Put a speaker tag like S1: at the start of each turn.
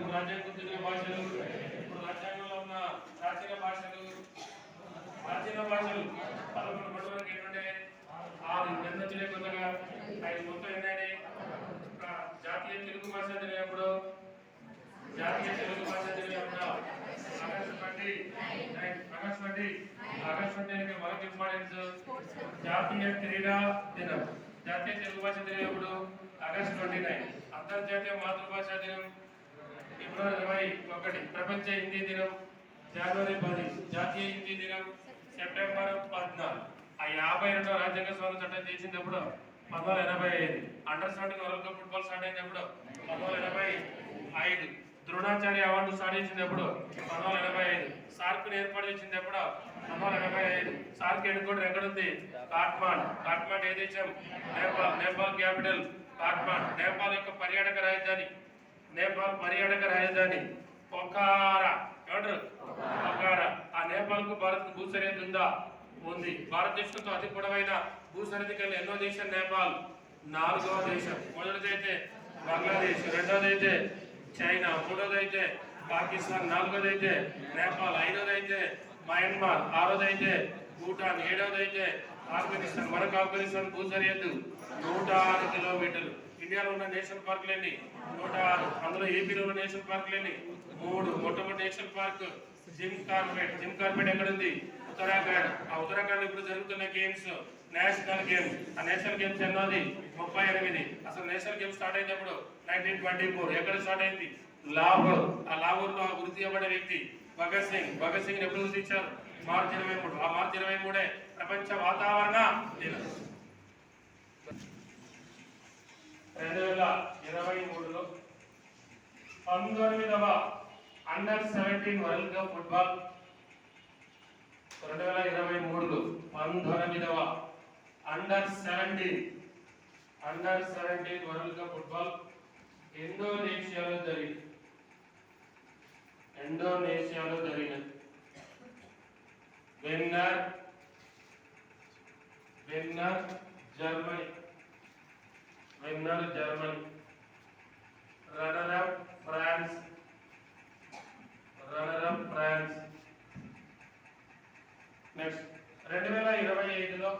S1: ఇప్పుడు రాజ్యాంగం తెలియని భాషలు ఇప్పుడు రాజ్యాంగంలో ఉన్న ప్రాచీన భాషలు ప్రాచీన భాషలు పదకొండు పది వరకు ఏంటంటే ఆరు నిర్ణయించలే కొత్తగా ఐదు మొత్తం ఏంటంటే జాతీయ తెలుగు భాష తెలియనప్పుడు జాతీయ తెలుగు భాష తెలియనప్పుడు ఆకాశవాణి ఆకాశవాణి ఆకాశవాణి మనకి ఇంపార్టెన్స్ జాతీయ క్రీడా దినం. జాతీయ తెలుగు భాష తెలియనప్పుడు ఆగస్ట్ ట్వంటీ నైన్ అంతర్జాతీయ మాతృభాష దినం ఫిబ్రవరి ఇరవై ఒకటి ప్రపంచ హిందీ దినం జనవరి పది జాతీయ హిందీ దినం సెప్టెంబర్ పద్నాలుగు. ఆ యాభై రెండో రాజ్యాంగ సవరణ చట్టం చేసినప్పుడు పంతొమ్మిది వందల ఎనభై ఐదు. Under seventeen world cup football start అయినప్పుడు పంతొమ్మిది వందల ఎనభై ఐదు. ద్రోణాచార్య అవార్డు స్టార్ట్ చేసినప్పుడు పంతొమ్మిది వందల ఎనభై ఐదు. సార్క్ ఏర్పాటు చేసినప్పుడు పంతొమ్మిది వందల ఎనభై ఐదు. సార్క్ ఎన్నుకోవడం ఎక్కడుంది? కాట్మాండ్ కాట్మాండ్ ఏ దేశం? నేపాల్ నేపాల్ క్యాపిటల్ కాట్మాండ్ నేపాల్ యొక్క పర్యాటక రాజధాని నేపాల్ పర్యాటక రాజధాని. పొకారా. ఏమంటారు పొకారా. ఆ నేపాల్కు భారత్ భూసరిహద్దు ఉందా? ఉంది. భారతదేశంతో అతి పొడవైన భూసరిహద్దు కలిగిన ఎన్నో దేశం నేపాల్. నాలుగవ దేశం. మొదటిదైతే బంగ్లాదేశ్. రెండోదైతే చైనా. మూడోదైతే పాకిస్తాన్. నాలుగోదైతే నేపాల్. ఐదోదైతే మయన్మార్. ఆరోదైతే భూటాన్. ఏడవదైతే ఆఫ్ఘనిస్తాన్. మరొక ఆఫ్ఘనిస్తాన్ భూసరిహద్దు నూట ఆరు కిలోమీటర్లు. ఇండియాలో ఉన్న నేషనల్ పార్కులు ఎన్ని నూట ఆరు అందులో ఏపీలో ఉన్న నేషనల్ పార్కులు ఎన్ని మూడు. మొట్టమొదటి national park Jim Corbett Jim Corbett ఎక్కడ ఉంది ఉత్తరాఖండ్. ఆ ఉత్తరాఖండ్ ఇప్పుడు జరుగుతున్న గేమ్స్ నేషనల్ గేమ్స్ ఆ నేషనల్ గేమ్స్ ఎన్నోది ముప్పై ఎనిమిది. అసలు నేషనల్ గేమ్స్ స్టార్ట్ అయినప్పుడు నైన్టీన్ ట్వంటీ ఫోర్ ఎక్కడ స్టార్ట్ అయింది? లాహోర్. ఆ లాహోర్లో గుర్తు చేయబడే వ్యక్తి భగత్ సింగ్. భగత్ సింగ్ ఎప్పుడు గుర్తించారు? మార్చి ఇరవై మూడు. ఆ మార్చి ఇరవై మూడే ప్రపంచ వాతావరణ దినం. రెండు వేల ఇరవై మూడులో పంతొమ్మిదవ under seventeen world cup football రెండు వేల ఇరవై మూడులో పంతొమ్మిదవ under seventeen under seventeen world cup football ఇండోనేషియాలో జరిగింది ఇండోనేషియాలో జరిగినది winner winner Germany winner German runner up France runner up France next రెండు వేల ఇరవై ఐదులో